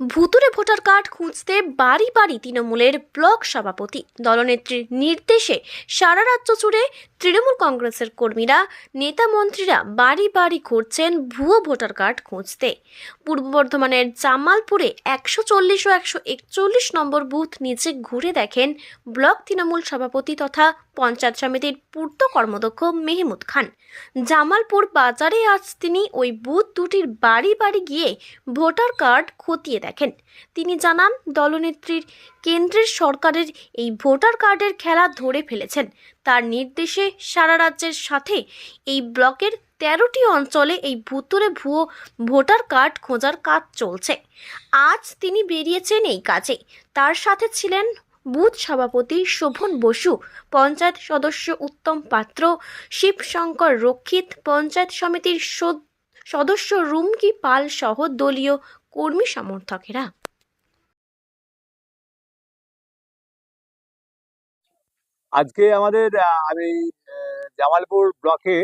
ভুতুরে voter card খুঁজতে বাড়ি বাড়ি তৃণমূলের ব্লক সভাপতি। দলনেত্রীর নির্দেশে সারা রাজ্য জুড়ে তৃণমূল কংগ্রেসের কর্মীরা, নেতা মন্ত্রীরা বাড়ি বাড়ি ঘুরছেন ভুয়ো ভোটার কার্ড খুঁজতে। পূর্ব বর্ধমানের জামালপুরে একশো চল্লিশ ও একশো একচল্লিশ নম্বর বুথ নিচে ঘুরে দেখেন ব্লক তৃণমূল সভাপতি তথা পঞ্চায়েত সমিতির পূর্ত কর্মদক্ষ মেহমুদ খান। জামালপুর বাজারে আজ তিনি ওই বুথ দুটির বাড়ি বাড়ি গিয়ে ভোটার কার্ড খতিয়ে দেখেন। তিনি জানান, দলনেত্রীর কেন্দ্রের সরকারের এই ভোটার কার্ডের খেলা ধরে ফেলেছেন। তার নির্দেশে সারা রাজ্যের সাথে এই ব্লকের তেরোটি অঞ্চলে এই ভুতুরে ভুয়ো ভোটার কার্ড খোঁজার কাজ চলছে। আজ তিনি বেরিয়েছেন এই কাজে। তার সাথে ছিলেন বুথ সভাপতি শোভন বসু, পঞ্চায়েত সদস্য উত্তম পাত্র, শিবশঙ্কর রক্ষিত, পঞ্চায়েত সমিতির সদ- সদস্য রুমকি পাল সহ দলীয় কর্মী সমর্থকেরা। আজকে আমাদের আমি জামালপুর ব্লকে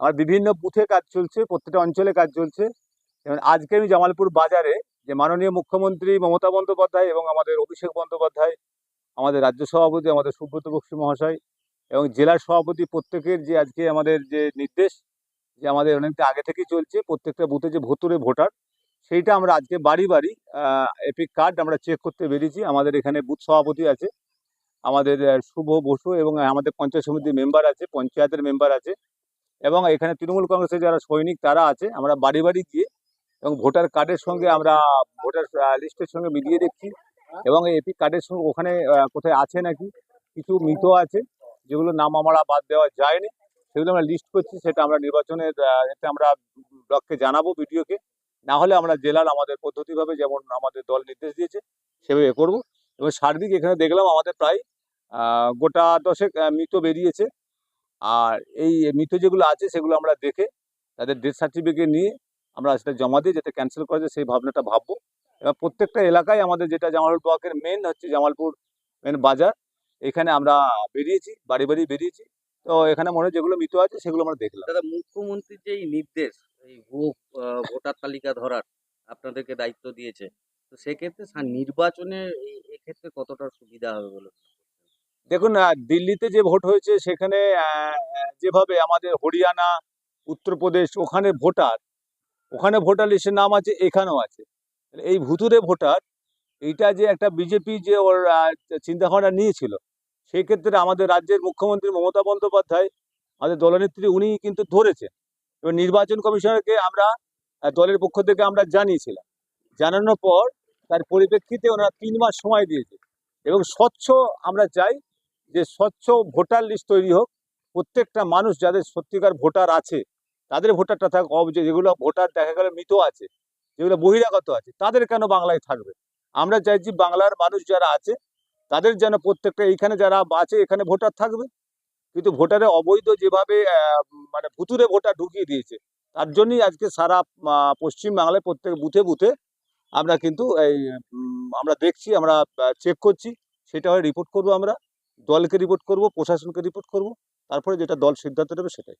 আমার বিভিন্ন বুথে কাজ চলছে, প্রত্যেকটা অঞ্চলে কাজ চলছে। যেমন আজকে আমি জামালপুর বাজারে যে মাননীয় মুখ্যমন্ত্রী মমতা বন্দ্যোপাধ্যায় এবং আমাদের অভিষেক বন্দ্যোপাধ্যায়, আমাদের রাজ্য সভাপতি, আমাদের সুব্রত বক্সী মহাশয় এবং জেলার সভাপতি প্রত্যেকের যে আজকে আমাদের যে নির্দেশ, যে আমাদের অনেকটা আগে থেকেই চলছে, প্রত্যেকটা বুথে যে ভুতুরে ভোটার, সেইটা আমরা আজকে বাড়ি বাড়ি এপিক কার্ড আমরা চেক করতে বেরিয়েছি। আমাদের এখানে বুথ সভাপতি আছে। আমাদের শুভ বসু এবং আমাদের পঞ্চায়েত সমিতির মেম্বার আছে, পঞ্চায়েতের মেম্বার আছে এবং এখানে তৃণমূল কংগ্রেসের যারা সৈনিক তারা আছে। আমরা বাড়ি বাড়ি গিয়ে এবং ভোটার কার্ডের সঙ্গে আমরা ভোটার লিস্টের সঙ্গে মিলিয়ে দেখছি এবং এপিক কার্ডের সঙ্গে ওখানে কোথায় আছে নাকি কিছু মৃত আছে যেগুলো নাম আমরা বাদ দেওয়া যায়নি। সেগুলো আমরা লিস্ট করছি, সেটা আমরা নির্বাচনের এতে আমরা ব্লককে জানাব ভিডিওকে। না হলে আমরা জেলার আমাদের পদ্ধতিভাবে যেমন আমাদের দল নির্দেশ দিয়েছে, সেভাবে করব। এবং সার্বিক এখানে দেখলাম আমাদের প্রায় গোটা দশেক মৃত বেরিয়েছে। আর এই মৃত যেগুলো আছে সেগুলো আমরা দেখে তাদের ডেথ সার্টিফিকেট নিয়ে আমরা সেটা জমা দিয়ে যাতে ক্যান্সেল করা যায় সেই ভাবনাটা ভাববো। এবার প্রত্যেকটা এলাকায় আমাদের যেটা জামালপুর ব্লকের মেন হচ্ছে জামালপুর মেন বাজার। এখানে আমরা বেরিয়েছি, বাড়ি বাড়ি বেরিয়েছি। তো এখানে মনে যেগুলো মৃত আছে সেগুলো আমরা দেখলাম। দাদা, মুখ্যমন্ত্রীর যে নির্দেশ, এই ভোটার তালিকা ধরার আপনাদেরকে দায়িত্ব দিয়েছে তো সেক্ষেত্রে নির্বাচনে এক্ষেত্রে কতটা সুবিধা হবে বলে দেখুন দিল্লিতে যে ভোট হয়েছে সেখানে যেভাবে আমাদের হরিয়ানা, উত্তরপ্রদেশ, ওখানে ভোটার ওখানে ভোটার লিস্টের নাম আছে, এখানেও আছে। এই ভুতুরে ভোটার, এইটা যে একটা বিজেপি যে ওর চিন্তা ভাবনা নিয়েছিল সেই ক্ষেত্রে আমাদের রাজ্যের মুখ্যমন্ত্রী মমতা বন্দ্যোপাধ্যায়, আমাদের দলনেত্রী উনি কিন্তু ধরেছেন। এবার নির্বাচন কমিশনারকে আমরা দলের পক্ষ থেকে আমরা জানিয়েছিলাম। জানানোর পর তার পরিপ্রেক্ষিতে ওনারা তিন মাস সময় দিয়েছে। এবং স্বচ্ছ আমরা চাই যে স্বচ্ছ ভোটার লিস্ট তৈরি হোক। প্রত্যেকটা মানুষ যাদের সত্যিকার ভোটার আছে, তাদের ভোটারটা থাক যেগুলো ভোটার দেখা গেল মৃত আছে, যেগুলো বহিরাগত আছে, তাদের কেন বাংলায় থাকবে? আমরা চাইছি বাংলার মানুষ যারা আছে, তাদের যেন প্রত্যেকটা এইখানে যারা আছে, এখানে ভোটার থাকবে। কিন্তু ভোটারে অবৈধ যেভাবে মানে ভুতুরে ভোটার ঢুকিয়ে দিয়েছে, তার জন্যই আজকে সারা পশ্চিম বাংলায় প্রত্যেক বুথে বুথে আমরা কিন্তু এই আমরা দেখছি, আমরা চেক করছি। সেটা হয় রিপোর্ট করব আমরা, দলকে রিপোর্ট করব, প্রশাসনকে রিপোর্ট করব, তারপরে যেটা দল সিদ্ধান্ত নেবে সেটাই।